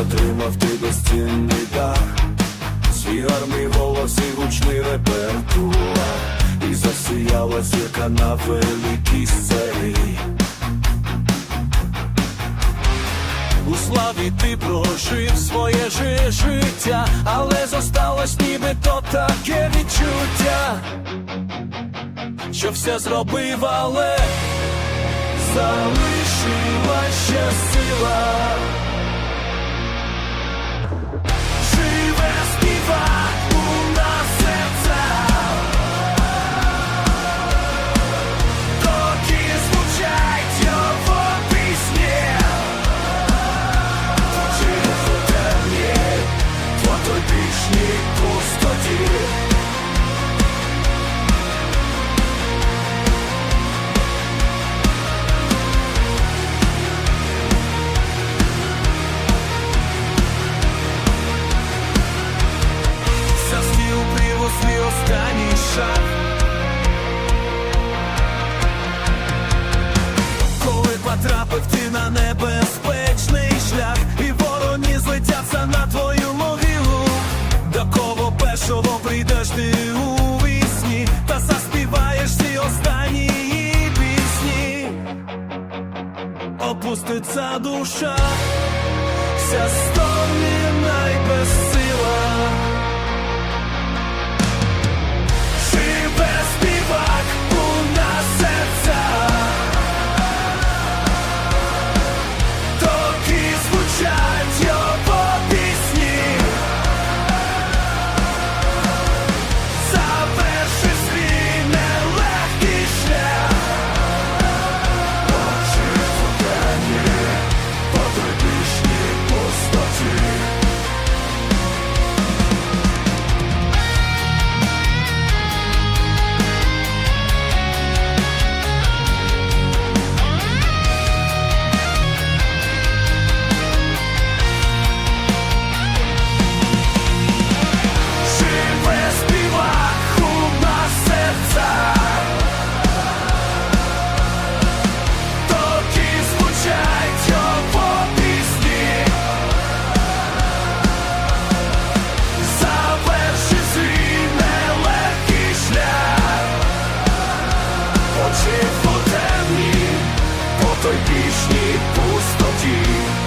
отримав ти безцінний дар, свій гарний голос і гучний репертуар, і засіяла зірка на великій сцені. У славі ти прожив своє життя, але зосталось нібито таке відчуття, що все зробив, але залишила ще сила. Останній. Коли потрапив ти на небезпечний шлях, і вороні злетяться на твою могилу, до кого першого прийдеш ти у та заспіваєш ці останні пісні, опуститься душа, вся стомлена й безсильна. вічній пустоті.